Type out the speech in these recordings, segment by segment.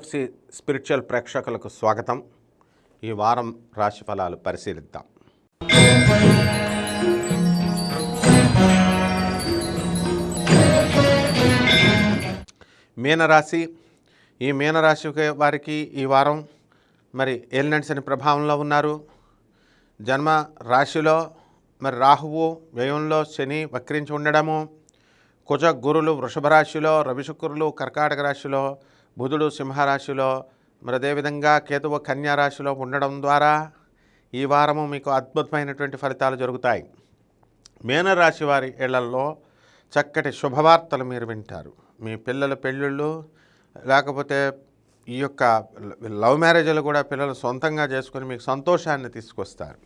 తులసి spiritual ప్రేక్షకులకు స్వాగతం. ఈ వారం రాశి ఫలాలు పరిశీలిద్దాం. మీనరాశి ఈ మీనరాశి వారికి ఈ వారం మరి ఏలినట్స్ అని ప్రభావంలో ఉన్నారు. జన్మ రాశిలో మరి రాహువు వ్యయంలో శని వక్రించి ఉండడము. కుజ గురులు వృషభ రాశిలో రవిశుక్రులు కర్కాటక రాశిలో బుధుడు సింహరాశిలో మరి అదేవిధంగా కేతువు కన్యారాశిలో ఉండడం ద్వారా ఈ వారము మీకు అద్భుతమైనటువంటి ఫలితాలు జరుగుతాయి. మీనరాశి వారి ఇళ్ళలో చక్కటి శుభవార్తలు మీరు వింటారు. మీ పిల్లల పెళ్ళిళ్ళు లేకపోతే ఈ యొక్క లవ్ మ్యారేజ్లు కూడా పిల్లలు సొంతంగా చేసుకొని మీకు సంతోషాన్ని తీసుకొస్తారు.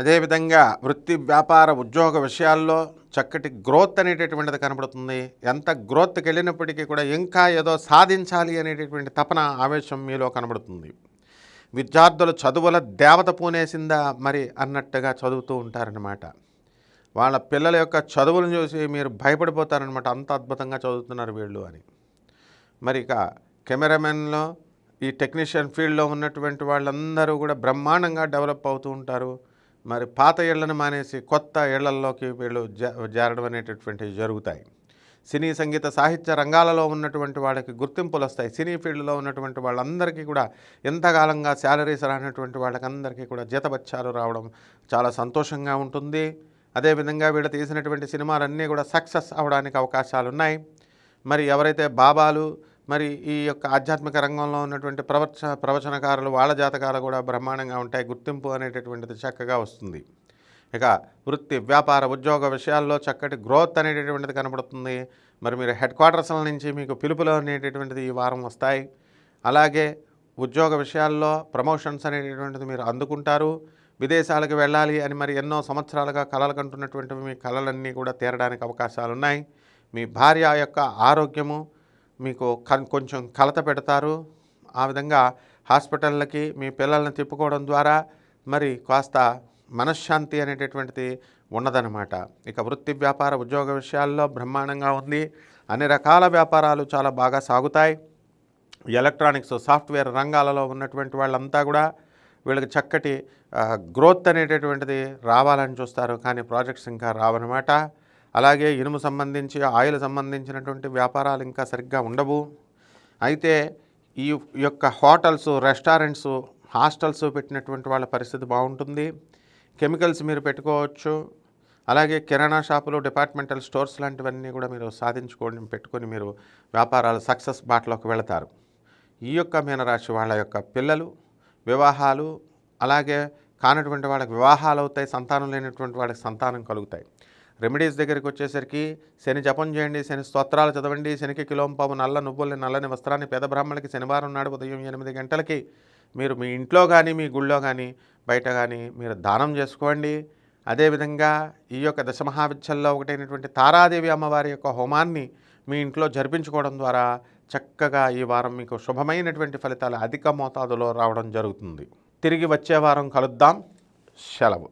అదేవిధంగా వృత్తి వ్యాపార ఉద్యోగ విషయాల్లో చక్కటి గ్రోత్ అనేటటువంటిది కనబడుతుంది. ఎంత గ్రోత్కి వెళ్ళినప్పటికీ కూడా ఇంకా ఏదో సాధించాలి అనేటటువంటి తపన ఆవేశం మీలో కనబడుతుంది. విద్యార్థులు చదువుల దేవత పూనేసిందా మరి అన్నట్టుగా చదువుతూ ఉంటారనమాట వాళ్ళ పిల్లల యొక్క చదువులను చూసి మీరు భయపడిపోతారనమాట అంత అద్భుతంగా చదువుతున్నారు వీళ్ళు అని. మరి ఇక కెమెరామెన్లో ఈ టెక్నీషియన్ ఫీల్డ్లో ఉన్నటువంటి వాళ్ళందరూ కూడా బ్రహ్మాండంగా డెవలప్ అవుతూ ఉంటారు. మరి పాత ఏళ్ళను మానేసి కొత్త ఇళ్ళల్లోకి వీళ్ళు జారడం అనేటటువంటివి జరుగుతాయి. సినీ సంగీత సాహిత్య రంగాలలో ఉన్నటువంటి వాళ్ళకి గుర్తింపులు వస్తాయి. సినీ ఫీల్డ్లో ఉన్నటువంటి వాళ్ళందరికీ కూడా ఎంతకాలంగా శాలరీస్ రానటువంటి వాళ్ళకందరికీ కూడా జీతబత్యాలు రావడం చాలా సంతోషంగా ఉంటుంది. అదేవిధంగా వీళ్ళు తీసినటువంటి సినిమాలన్నీ కూడా సక్సెస్ అవడానికి అవకాశాలు ఉన్నాయి మరి ఎవరైతే బాబాలు మరి ఈ యొక్క ఆధ్యాత్మిక రంగంలో ఉన్నటువంటి ప్రవచ ప్రవచనకారులు వాళ్ళ జాతకాలు కూడా బ్రహ్మాండంగా ఉంటాయి. గుర్తింపు అనేటటువంటిది చక్కగా వస్తుంది. ఇక వృత్తి వ్యాపార ఉద్యోగ విషయాల్లో చక్కటి గ్రోత్ అనేటటువంటిది కనబడుతుంది. మరి మీరు హెడ్ క్వార్టర్స్ల నుంచి మీకు పిలుపులు అనేటటువంటిది ఈ వారం వస్తాయి. అలాగే ఉద్యోగ విషయాల్లో ప్రమోషన్స్ అనేటటువంటిది మీరు అందుకుంటారు. విదేశాలకు వెళ్ళాలి అని మరి ఎన్నో సంవత్సరాలుగా కలలు కంటున్నటువంటి మీ కళలన్నీ కూడా తీరడానికి అవకాశాలు ఉన్నాయి మీ భార్య యొక్క ఆరోగ్యము మీకు కొంచెం కలత పెడతారు. ఆ విధంగా హాస్పిటళ్ళకి మీ పిల్లల్ని తిప్పుకోవడం ద్వారా మరి కాస్త మనశ్శాంతి అనేటటువంటిది ఉన్నదనమాట ఇక వృత్తి వ్యాపార ఉద్యోగ విషయాల్లో బ్రహ్మాండంగా ఉంది. అన్ని రకాల వ్యాపారాలు చాలా బాగా సాగుతాయి. ఎలక్ట్రానిక్స్ సాఫ్ట్వేర్ రంగాలలో ఉన్నటువంటి వాళ్ళంతా కూడా వీళ్ళకి చక్కటి గ్రోత్ అనేటటువంటిది రావాలని చూస్తారు. కానీ ప్రాజెక్ట్స్ ఇంకా రావన్నమాట. అలాగే ఇనుము సంబంధించి ఆయిల్ సంబంధించినటువంటి వ్యాపారాలు ఇంకా సరిగ్గా ఉండవు. అయితే ఈ యొక్క హోటల్స్ రెస్టారెంట్స్ హాస్టల్స్ పెట్టినటువంటి వాళ్ళ పరిస్థితి బాగుంటుంది. కెమికల్స్ మీరు పెట్టుకోవచ్చు. అలాగే కిరాణా షాపులు డిపార్ట్మెంటల్ స్టోర్స్ లాంటివన్నీ కూడా మీరు సాధించుకోండి పెట్టుకొని మీరు వ్యాపారాలు సక్సెస్ బాటలోకి వెళతారు. ఈ యొక్క మీనరాశి వాళ్ళ యొక్క పిల్లలు వివాహాలు అలాగే కానటువంటి వాళ్ళకి వివాహాలు అవుతాయి సంతానం లేనటువంటి వాళ్ళకి సంతానం కలుగుతాయి. రెమెడీస్ దగ్గరికి వచ్చేసరికి శని జపం చేయండి శని స్తోత్రాలు చదవండి శనికి కిలోంపాము నల్ల నువ్వుల్ని నల్లని వస్త్రాన్ని పేద బ్రాహ్మణులకి శనివారం నాడు ఉదయం ఎనిమిది గంటలకి మీరు మీ ఇంట్లో కానీ మీ గుళ్ళో కానీ బయట కానీ మీరు దానం చేసుకోండి. అదేవిధంగా ఈ యొక్క దశమహావిద్యల్లో ఒకటైనటువంటి తారాదేవి అమ్మవారి యొక్క హోమాన్ని మీ ఇంట్లో జరిపించుకోవడం ద్వారా చక్కగా ఈ వారం మీకు శుభమైనటువంటి ఫలితాలు అధిక మోతాదులో రావడం జరుగుతుంది. తిరిగి వచ్చే వారం కలుద్దాం. సెలవు.